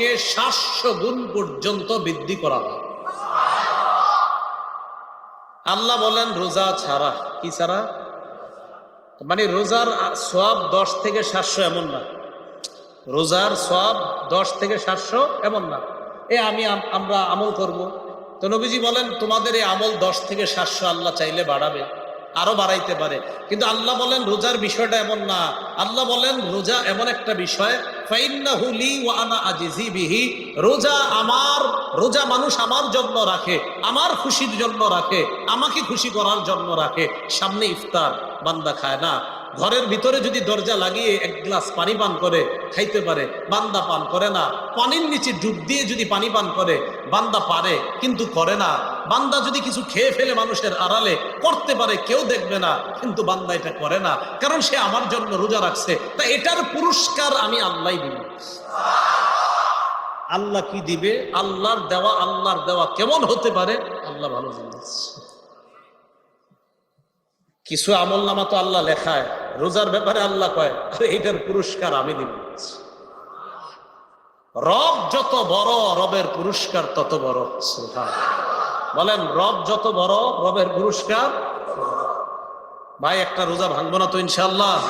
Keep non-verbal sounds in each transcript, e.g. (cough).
থেকে সাতশো গুণ পর্যন্ত বৃদ্ধি করা হয়। আল্লাহ বলেন, রোজা ছাড়া, কি ছাড়া? মানে রোজার সব দশ থেকে সাতশো এমন না। রোজার সব দশ থেকে সাতশো এমন না। এ আমি আমরা আমল করব। তো নবীজি বলেন, তোমাদের এই আমল দশ থেকে সাতশো আল্লাহ চাইলে বাড়াবে। আরও বাড়াইতে পারে। কিন্তু আল্লাহ বলেন, রোজার বিষয়টা এমন না। আল্লাহ বলেন, রোজা এমন একটা বিষয় রোজা আমার, রোজা মানুষ আমার জন্য রাখে, আমার খুশির জন্য রাখে, আমাকে খুশি করার জন্য রাখে। সামনে ইফতার, বান্দা খায় না। ঘরের ভিতরে যদি দরজা লাগিয়ে এক গ্লাস পানি পান করে, খাইতে পারে। বান্দা পান করে না। পানির নিচে ডুব দিয়ে যদি পানি পান করে, বান্দা পারে, কিন্তু করে না। বান্দা যদি কিছু খেয়ে ফেলে মানুষের আড়ালে, করতে পারে, কেউ দেখবে না, কিন্তু বান্দা এটা করে না। কারণ সে আমার জন্য রোজা রাখছে। তা এটার পুরস্কার আমি আল্লাহ দিব। আল্লাহ কি দিবে? আল্লাহর দেওয়া আল্লাহর দেওয়া কেমন হতে পারে? আল্লাহ ভালো কিছু আমল নামা তো আল্লাহ লেখায়। রোজার ব্যাপারে আল্লাহ কয়, আরে, এটার পুরস্কার আমি দিব। রব যত বড়, রবের পুরস্কার তত বড়। সুবহান। বলেন, রব যত বড়, রবের পুরস্কার। ভাই, একটা রোজা ভাঙবো না তো ইনশাল্লাহ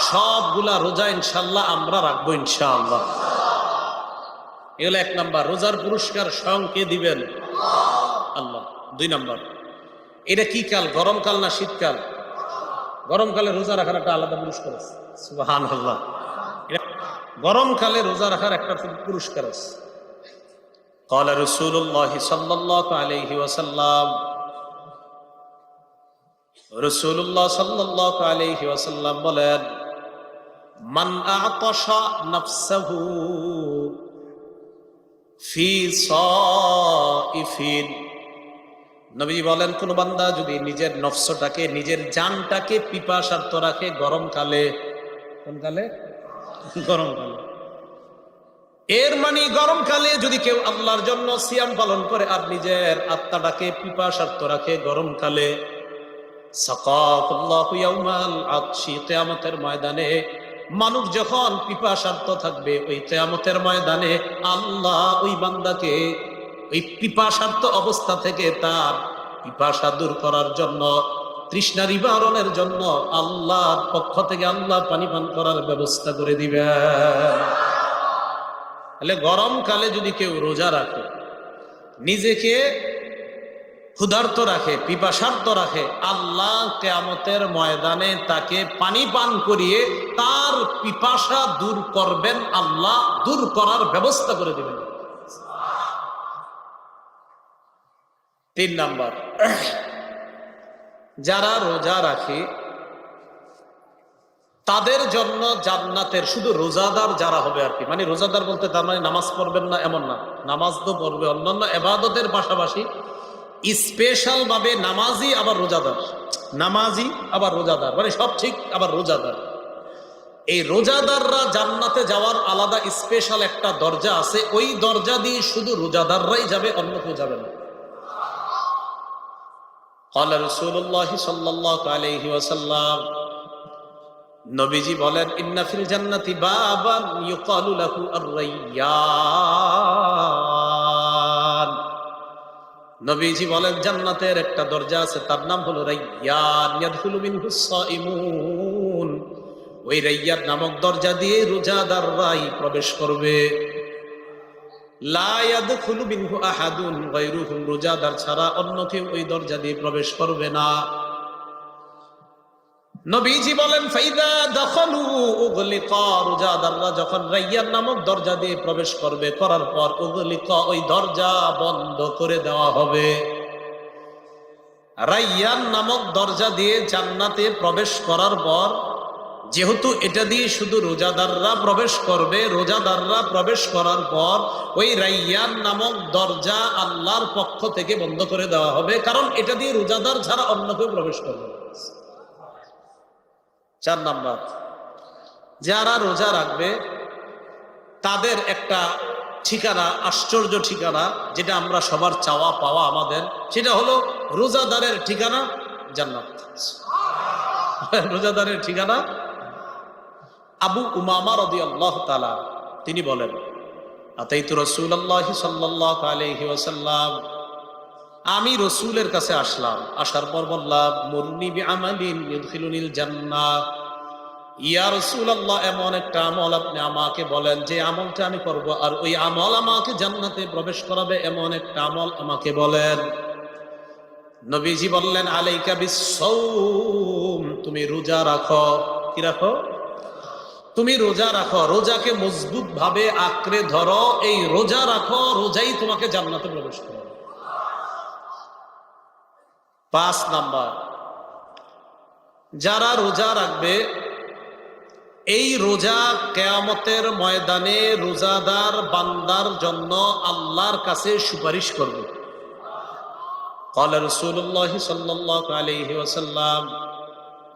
সবগুলা রোজা ইনশাল্লাহ আমরা রাখব ইনশাআল্লাহ। এগুলো এক নাম্বার। রোজার পুরস্কার স্বয়ং কে দিবেন? আল্লাহ। দুই নাম্বার। এটা কি কাল? গরমকাল না শীতকাল? গরমকালে রোজা রাখার একটা আলাদা পুরস্কার আছে। গরমকালে রোজা রাখার একটা পুরস্কার আছে। قال رسول الله صلى الله عليه وسلم রসুল্লাহ সাল্লাহ আলাইহি ওয়াসাল্লাম বলেন মান আতাশা নাফসাহু ফি সাইফিন নবী বলেন কোন বান্দা যদি নিজের নফসটাকে নিজের জানটাকে পিপাসার্থ রাখে গরমকালে কোন কালে গরমকালে এর মানে গরমকালে যদি কেউ আল্লাহর জন্য সিয়াম পালন করে আর নিজের আত্মাটাকে পিপাসার্থ রাখে গরমকালে কিয়ামতের ময়দানে মানুষ যখন পিপাসার্থ থাকবে, ওই তেয়ামতের ময়দানে আল্লাহ ওই বান্দাকে ওই পিপাসার্থ অবস্থা থেকে তার পিপাসা দূর করার জন্য, তৃষ্ণা নিবারণের জন্য আল্লাহর পক্ষ থেকে আল্লাহ পানি পান করার ব্যবস্থা করে দিবেন। তাহলে গরমকালে যদি কেউ রোজা রাখে, নিজেকে ক্ষুধার্ত রাখে পিপাসার্থ রাখে, আল্লাহ কেয়ামতের ময়দানে তাকে পানি পান করিয়ে তার পিপাসা দূর করবেন, আল্লাহ দূর করার ব্যবস্থা করে দিবেন। তিন নাম্বার, যারা রোজা রাখে তাদের জন্য জান্নাতের শুধু রোজাদার যারা হবে আর কি মানে রোজাদার বলতে তার মানে নামাজ পড়বেন না এমন না নামাজ তো পড়বে অন্যান্য এবাদতের পাশাপাশি স্পেশাল ভাবে নামাজি আবার রোজাদার নামাজি আবার রোজাদার মানে সব ঠিক আবার রোজাদার এই রোজাদাররা জান্নাতে যাওয়ার আলাদা স্পেশাল একটা দরজা আছে ওই দরজা দিয়ে শুধু রোজাদাররাই যাবে অন্য কেউ যাবে না قال رسول الله صلى الله عليه وسلم নবীজি বলেন, ইন্না ফিল জান্নাতি বাবান ইউকালু লাহু আর-রাইয়ান। নবীজি বলেন, জান্নাতের একটা দরজা আছে, তার নাম হলো রাইয়ান, ইয়াদখুলু মিনহু সাইমুন ওই রাইয়ান নামক দরজা দিয়ে রোজাদাররাই প্রবেশ করবে। লা ইয়াদখুলু মিনহু আহাদুন, গায়রুহুম, রোজাদার ছাড়া অন্য কেউ ওই দরজা দিয়ে প্রবেশ করবে না। নবীজি বলেন, ফাইদা দখলু উগলিকা রোজাদাররা যখন রাইয়ান নামক দরজা দিয়ে প্রবেশ করবে, করার পর উগলিকা ওই দরজা বন্ধ করে দেওয়া হবে রাইয়ান নামক দরজা দিয়ে জান্নাতে প্রবেশ করার পর, যেহেতু এটা দিয়ে শুধু রোজাদাররা প্রবেশ করবে, রোজাদাররা প্রবেশ করার পর ওই রাইয়ান নামক দরজা আল্লাহর পক্ষ থেকে বন্ধ করে দেওয়া হবে, কারণ এটা দিয়ে রোজাদার ছাড়া অন্য কেউ প্রবেশ করবে। চার নাম্বার। যারা রোজা রাখবে, তাদের একটা ঠিকানা, আশ্চর্য ঠিকানা, যেটা আমরা সবার চাওয়া পাওয়া আমাদের, সেটা হলো রোজাদারের ঠিকানা জান্নাত। (laughs) রোজাদারের ঠিকানা? আবু উমামা রদি আল্লাহ তালা তিনি বলেন, আতাইতু রসুল্লাহ সাল্লাহ আলহি ওসাল্লাম আমি রসুলের কাছে আসলাম। আসার পর বললাম, মুরনি বি আমালিন ইউদখিলুনিল ইয়া রসুল্লাহ এমন একটা আমল আপনি আমাকে বলেন যে আমলটা আমি করব, আর ওই আমল আমাকে জান্নাতে প্রবেশ করাবে, এমন একটা আমল আমাকে বলেন। নবীজি বললেন, আলাইকা বিসৌম তুমি রোজা রাখো। কি রাখো? তুমি রোজা রাখো। রোজাকে মজবুত ভাবে আঁকড়ে ধরো, এই রোজা রাখো, রোজাই তোমাকে জান্নাতে প্রবেশ করো পাঁচ নাম্বার যারা রোজা রাখবে এই রোজা কেয়ামতের ময়দানে রোজাদার বান্দার জন্য আল্লাহর কাছে সুপারিশ করবে قال رسول الله صلى الله عليه وسلم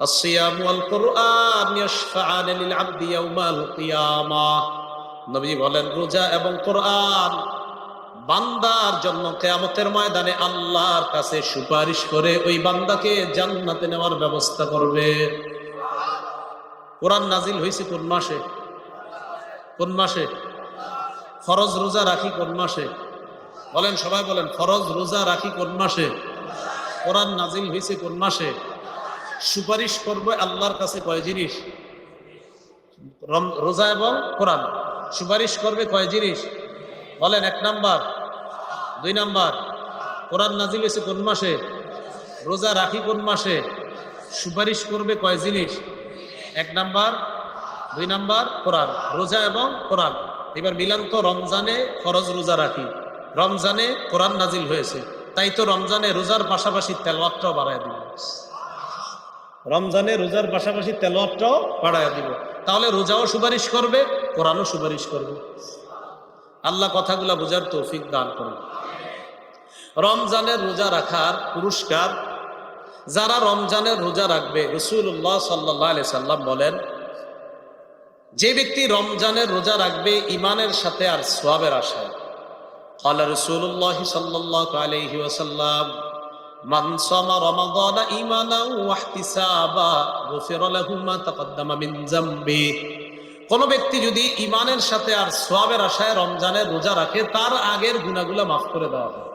الصيام والقرآن يشفعان للعبد يوم القيامة নবী বলেন রোজা এবং কোরআন বান্দার জন্য কেয়ামতের ময়দানে আল্লাহর কাছে সুপারিশ করে ওই বান্দাকে জান্নাতে নেওয়ার ব্যবস্থা করবে। কোরআন নাজিল হয়েছে কোন মাসে? কোন মাসে? ফরজ রোজা রাখি কোন মাসে? বলেন, সবাই বলেন, ফরজ রোজা রাখি কোন মাসে? কোরআন নাজিল হয়েছে কোন মাসে? সুপারিশ করবে আল্লাহর কাছে কয় জিনিস? রোজা এবং কোরআন। সুপারিশ করবে কয় জিনিস? বলেন, এক নাম্বার দুই নাম্বার, কোরআন নাজিল হয়েছে কোন মাসে? রোজা রাখি কোন মাসে? সুপারিশ করবে কয় জিনিস? এক নাম্বার, দুই নাম্বার, কোরআন, রোজা এবং কোরআন। এবার মিলান তো রমজানে ফরজ রোজা রাখি। রমজানে কোরআন নাজিল হয়েছে। তাই তো রমজানে রোজার পাশাপাশি তেলওয়াতটাও বাড়ায় দিব। রমজানে রোজার পাশাপাশি তেলওয়াতটাও বাড়ায় দিব। তাহলে রোজাও সুপারিশ করবে, কোরআনও সুপারিশ করবে। আল্লাহ কথাগুলা বোঝার তৌফিক দান করুন। রমজানের রোজা রাখার পুরস্কার যারা রমজানের রোজা রাখবে রসুল্লাহ সাল্লাহ আলি সাল্লাম বলেন যে ব্যক্তি রমজানের রোজা রাখবে ইমানের সাথে আর সোয়াবের আশায় قال رسول الله صلى الله عليه وسلم من صام رمضان ايمانا واحتسابا غفر له ما تقدم من ذنبه কোন ব্যক্তি যদি ইমানের সাথে আর সোয়াবের আশায় রমজানের রোজা রাখে তার আগের গুণাগুলা মাফ করে দেওয়া হয়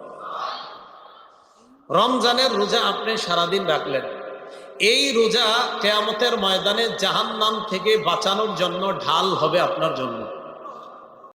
রমজানের রোজা আপনি সারাদিন রাখলেন। এই রোজা কেয়ামতের ময়দানে জাহান্নাম থেকে বাঁচানোর জন্য ঢাল হবে আপনার জন্য।